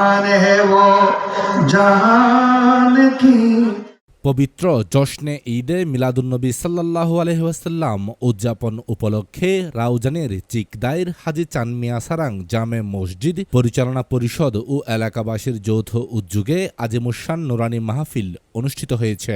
जहान है वो जहान की পবিত্র জশ্নে ঈদে মিলাদুন্নবী সাল্লাল্লাহু আলহিহাসাল্লাম উদযাপন উপলক্ষে রাউজানের চিকদাইর হাজি চানমিয়া সারাং জামে মসজিদ পরিচালনা পরিষদ ও এলাকাবাসীর যৌথ উদ্যোগে আজিমুসান নোরানি মাহফিল অনুষ্ঠিত হয়েছে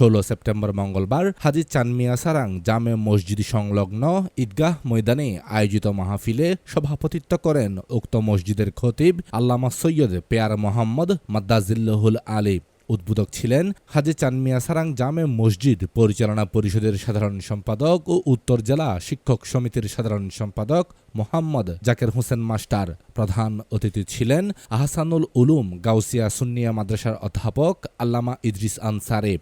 ষোলো সেপ্টেম্বর মঙ্গলবার হাজি চানমিয়া সারাং জামে মসজিদ সংলগ্ন ঈদগাহ ময়দানে আয়োজিত মাহফিলে সভাপতিত্ব করেন উক্ত মসজিদের খতিব আল্লামা সৈয়দ পেয়ার মোহাম্মদ মাদ্দাজিল্লাহুল আলী। উদ্বোধক ছিলেন হাজি চানমিয়া সারাং জামে মসজিদ পরিচালনা পরিষদের সাধারণ সম্পাদক ও উত্তর জেলা শিক্ষক সমিতির সাধারণ সম্পাদক মোহাম্মদ জাকের হোসেন মাস্টার। প্রধান অতিথি ছিলেন আহসানুল উলুম গাউসিয়া সুন্নিয়া মাদ্রাসার অধ্যাপক আল্লামা ইদ্রিস আনসারে।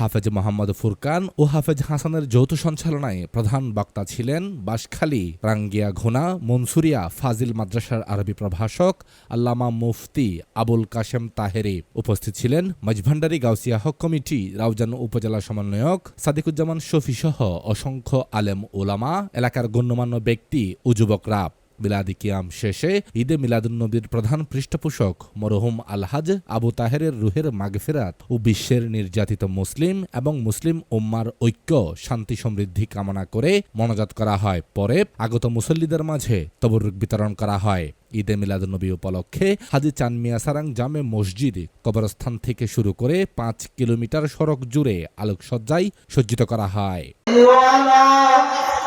হাফেজ মোহাম্মদ ফুরকান ও হাফেজ হাসানের যৌথ সঞ্চালনায় প্রধান বক্তা ছিলেন বাঁশখালী রাঙ্গিয়া ঘোনা, মনসুরিয়া ফাজিল মাদ্রাসার আরবি প্রভাষক আল্লামা মুফতি আবুল কাশেম তাহেরি। উপস্থিত ছিলেন মজভান্ডারি গাউসিয়া হক কমিটি রাউজান উপজেলা সমন্বয়ক সাদিকুজ্জামান শফি সহ অসংখ্য আলেম ওলামা, এলাকার গণ্যমান্য ব্যক্তি ও যুবকরা। মিলাদি কিয়াম শেষে ঈদে মিলাদুন্নবীর প্রধান পৃষ্ঠপোষক মরহুম আলহাজ আবু তাহেরের রুহের মাগফেরাত ও বিশ্বের নির্যাতিত মুসলিম এবং মুসলিম উম্মার ঐক্য, শান্তি সমৃদ্ধি কামনা করে মনোজাত করা হয়। পরে আগত মুসল্লিদের মাঝে তবরুক বিতরণ করা হয়। ঈদে মিলাদুন্নবী উপলক্ষে হাজি চানমিয়া সারাং জামে মসজিদ কবরস্থান থেকে শুরু করে পাঁচ কিলোমিটার সড়ক জুড়ে আলোকসজ্জায় সজ্জিত করা হয়।